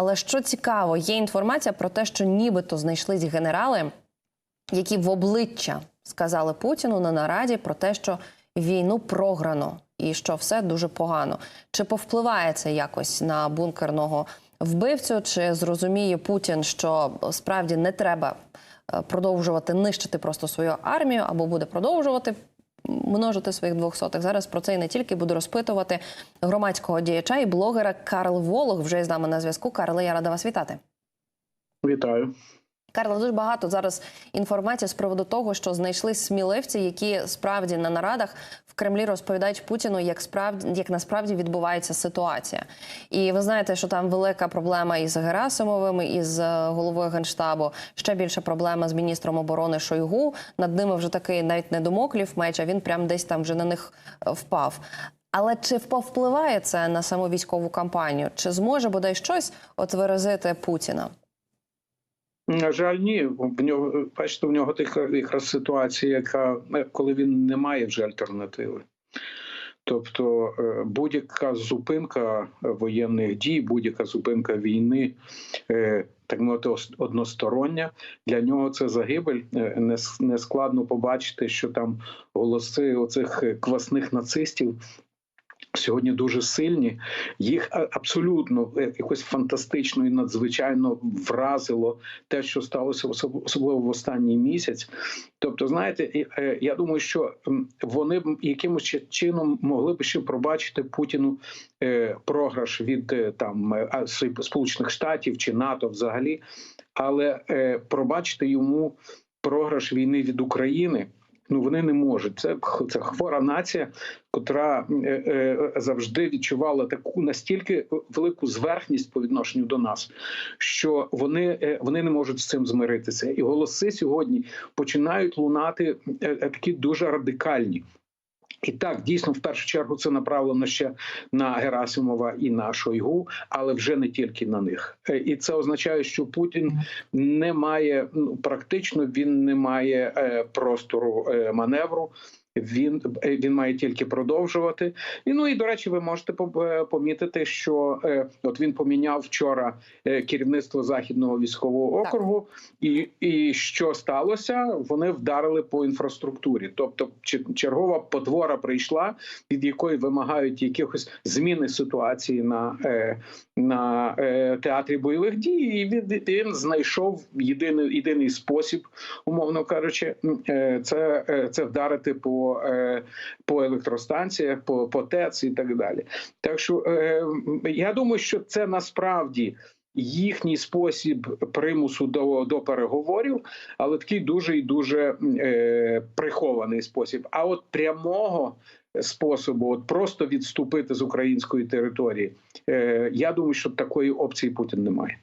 Але що цікаво, є інформація про те, що нібито знайшлись генерали, які в обличчя сказали Путіну на нараді про те, що війну програно і що все дуже погано. Чи повпливає це якось на бункерного вбивцю? Чи зрозуміє Путін, що справді не треба е, продовжувати нищити просто свою армію, або буде продовжувати множити своїх двохсотих? Зараз про це і не тільки буду розпитувати громадського діяча і блогера Карл Волох вже з нами на зв'язку. Карле, я рада вас вітати. Вітаю. Карла, дуже багато зараз інформації з приводу того, що знайшли сміливці, які справді на нарадах в Кремлі розповідають Путіну, як справді як насправді відбувається ситуація. І ви знаєте, що там велика проблема із Герасимовим, із е, головою генштабу. Ще більша проблема з міністром оборони Шойгу. Над ними вже такий навіть не домоклів меч, а він прям десь там вже на них е, впав. Але чи повпливає це на саму військову кампанію? Чи зможе бодай щось от виразити Путіна? На жаль, ні. В нього бачите, в нього така якраз ситуація, яка е, коли він не має вже альтернативи. Тобто е, будь-яка зупинка воєнних дій, будь-яка зупинка війни, е, так мовити, ос- одностороння, для нього це загибель. Не, складно побачити, що там голоси оцих квасних нацистів сьогодні дуже сильні. Їх абсолютно е, якось фантастично і надзвичайно вразило те, що сталося особ- особливо в останній місяць. Тобто, знаєте, е, я думаю, що вони б якимось чином могли б ще пробачити Путіну е, програш від е, там е, Сполучених Штатів чи НАТО взагалі, але е, пробачити йому програш війни від України. Ну вони не можуть. Це це хвора нація, котра е, е, завжди відчувала таку настільки велику зверхність по відношенню до нас, що вони, е, вони не можуть з цим змиритися. І голоси сьогодні починають лунати е, е, такі дуже радикальні. І так, дійсно, в першу чергу це направлено ще на Герасимова і на Шойгу, але вже не тільки на них. Е, І це означає, що Путін не має ну практично він не має е, простору е, маневру. Він е, він має тільки продовжувати. І ну і до речі, ви можете е, помітити, що е, от він поміняв вчора е, керівництво західного військового Так. округу, і, і що сталося? Вони вдарили по інфраструктурі. Тобто, чергова потвора прийшла, від якої вимагають якихось зміни ситуації на, е, на е, театрі бойових дій. І він, він знайшов єдиний єдиний спосіб, умовно кажучи, е, це, е, це вдарити по, е, по електростанціях, по, по ТЕЦ і так далі. Так що е, я думаю, що це насправді. Їхній спосіб примусу до, до переговорів, але такий дуже і дуже е, прихований спосіб. А от прямого способу, от просто відступити з української території, е, я думаю, що такої опції Путін не має.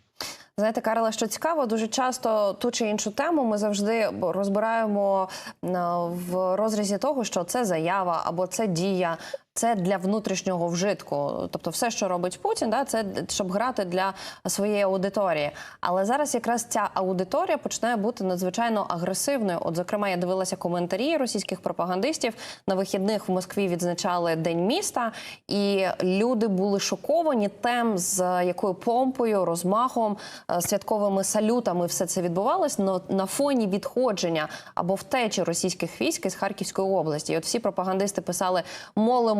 Знаєте, Карла, що цікаво, дуже часто ту чи іншу тему ми завжди розбираємо е, в розрізі того, що це заява або це дія. Це для внутрішнього вжитку, тобто все, що робить Путін, да, це щоб грати для своєї аудиторії. Але зараз якраз ця аудиторія починає бути надзвичайно агресивною. От, зокрема, я дивилася коментарі російських пропагандистів на вихідних в Москві відзначали День міста, і люди були шоковані тем, з якою помпою, розмахом, е, святковими салютами все це відбувалось но на фоні відходження або втечі російських військ із Харківської області. І от всі пропагандисти писали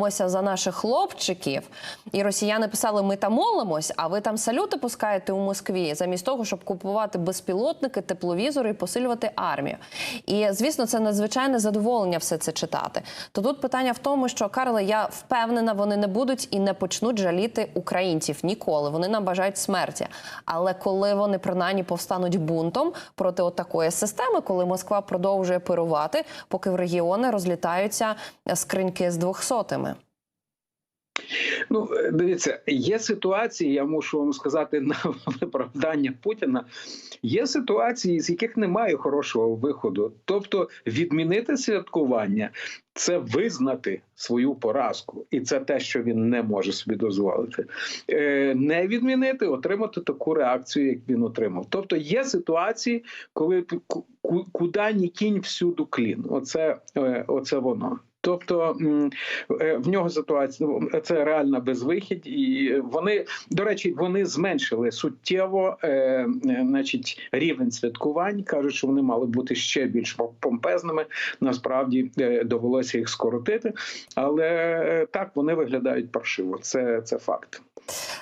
молимося за наших хлопчиків, і росіяни писали: Ми там молимось, а ви там салюти пускаєте у Москві, замість того, щоб купувати безпілотники, тепловізори і посилювати армію. І звісно, це надзвичайне задоволення все це читати. То тут питання в тому, що Карле, я впевнена, вони не будуть і не почнуть жаліти українців ніколи. Вони нам бажають смерті. Але коли вони принаймні повстануть бунтом проти отакої системи, коли Москва продовжує пирувати, поки в регіони розлітаються скриньки з двохсотими. Ну, е, дивіться, є ситуації, я мушу вам сказати на виправдання Путіна. Є ситуації, з яких немає хорошого виходу. Тобто, відмінити святкування це визнати свою поразку, і це те, що він не може собі дозволити. Е, Не відмінити, отримати таку реакцію, як він отримав. Тобто, є ситуації, коли ку- ку- куди ні кінь всюду клін. Оце, е, оце воно. Тобто е, в нього ситуація ну, це реальна безвихідь, і вони до речі, вони зменшили суттєво, е, е, значить, рівень святкувань. кажуть, що вони мали бути ще більш помпезними. Насправді довелося їх скоротити, але так вони виглядають паршиво. Це, це факт.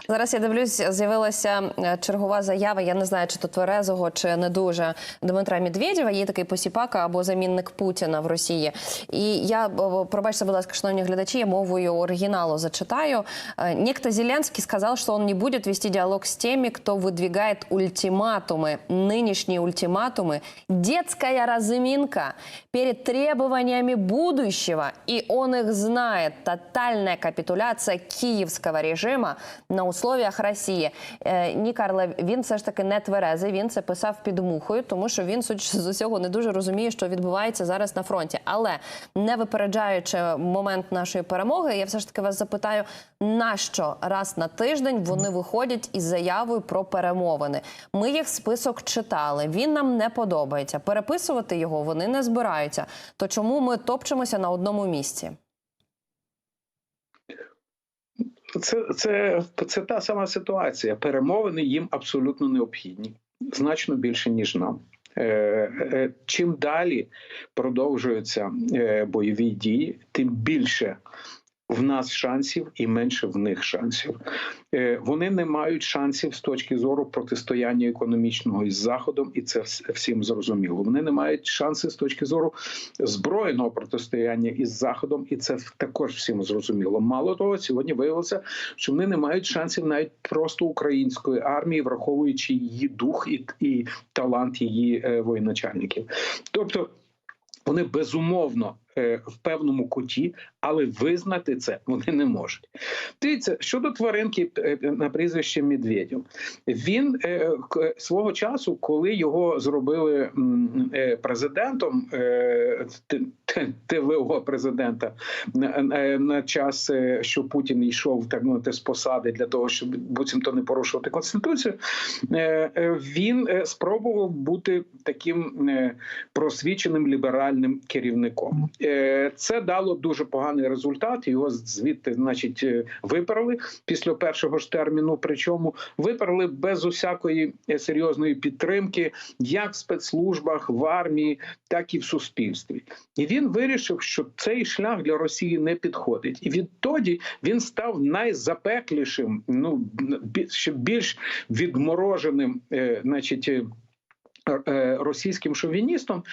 Зараз я дивлюсь, з'явилася чергова заява. Я не знаю, чи то тверезого, чи не дуже Дмитра Медведєва. Є такий посіпака або замінник Путіна в Росії. І я о, пробачте, будь ласка, шановні глядачі, я мовою оригіналу зачитаю. Е, Некто Зеленский сказал, что он не будет вести диалог с теми, кто выдвигает ультиматумы. Нынешние ультиматумы – детская разминка перед требованиями будущего. И он их знает. Тотальная капитуляция київського режима на условіях Росії. Е, ні, Карле, він все ж таки не тверезий. Він це писав під мухою, тому що він судячи з усього не дуже розуміє, що відбувається зараз на фронті. Але не випереджаючи момент нашої перемоги, я все ж таки вас запитаю, нащо раз на тиждень вони виходять із заявою про перемовини? Ми їх список читали. Він нам не подобається. Переписувати його вони не збираються. То чому ми топчемося на одному місці? Це, це, це та сама ситуація. Перемовини їм абсолютно необхідні, значно більше ніж нам. Е, е, Чим далі продовжуються е, бойові дії, тим більше в нас шансів і менше в них шансів. Е, Вони не мають шансів з точки зору протистояння економічного із заходом, і це всім зрозуміло. Вони не мають шанси з точки зору збройного протистояння із заходом, і це також всім зрозуміло. Мало того, сьогодні виявилося, що вони не мають шансів навіть просто української армії, враховуючи її дух і, і талант її е, воєначальників. Тобто. Вони безумовно в певному куті, але визнати це вони не можуть. Дивіться, щодо тваринки е, на прізвище Медведєв, він е, свого часу, коли його зробили е, президентом е, ТВО президента на, час, е, що Путін йшов так мовити з посади для того, щоб буцімто не порушувати конституцію, е, е, він е, спробував бути таким е, просвіченим ліберальним керівником. Е, Це дало дуже поганий результат. Його звідти, значить, е, виперли після першого ж терміну. Причому виперли без усякої е, серйозної підтримки, як в спецслужбах, в армії, так і в суспільстві. І він вирішив, що цей шлях для Росії не підходить. І відтоді він став найзапеклішим, ну бі- ще більш відмороженим, значить. Е, Російським шовіністом,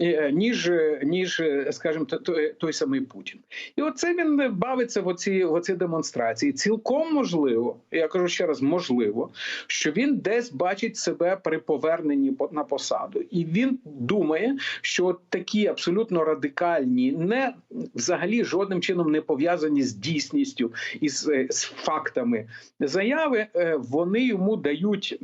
е, ніж, ніж е, скажімо, той, той самий Путін, і оце він бавиться в оці, в оці демонстрації. Цілком можливо, я кажу ще раз, можливо, що він десь бачить себе при поверненні по- на посаду, і він думає, що такі абсолютно радикальні, не взагалі жодним чином не пов'язані з дійсністю і з, з фактами заяви, вони йому дають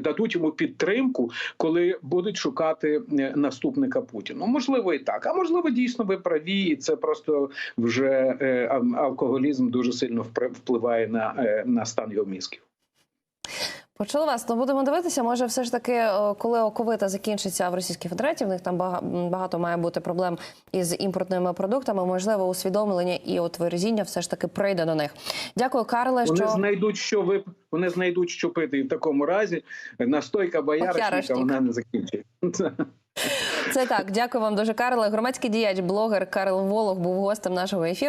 дадуть йому підтримку, коли будуть шукати е, наступника Путіну. Можливо, і так, а можливо, дійсно ви праві, і це просто вже е, алкоголізм дуже сильно впливає на, е, на стан його мізків. Почули вас. Ну будемо дивитися. Може, все ж таки, е, коли оковита закінчиться в Російській Федерації, в них там багато має бути проблем із імпортними продуктами. Можливо, усвідомлення і от вирізіння все ж таки прийде до них. Дякую, Карле. Вони Що знайдуть, що ви вони знайдуть, що пити, і в такому разі настойка бояришника вона не закінчується. це так? Дякую вам дуже, Карле. Громадський діяч, блогер Карл Волох був гостем нашого ефіру.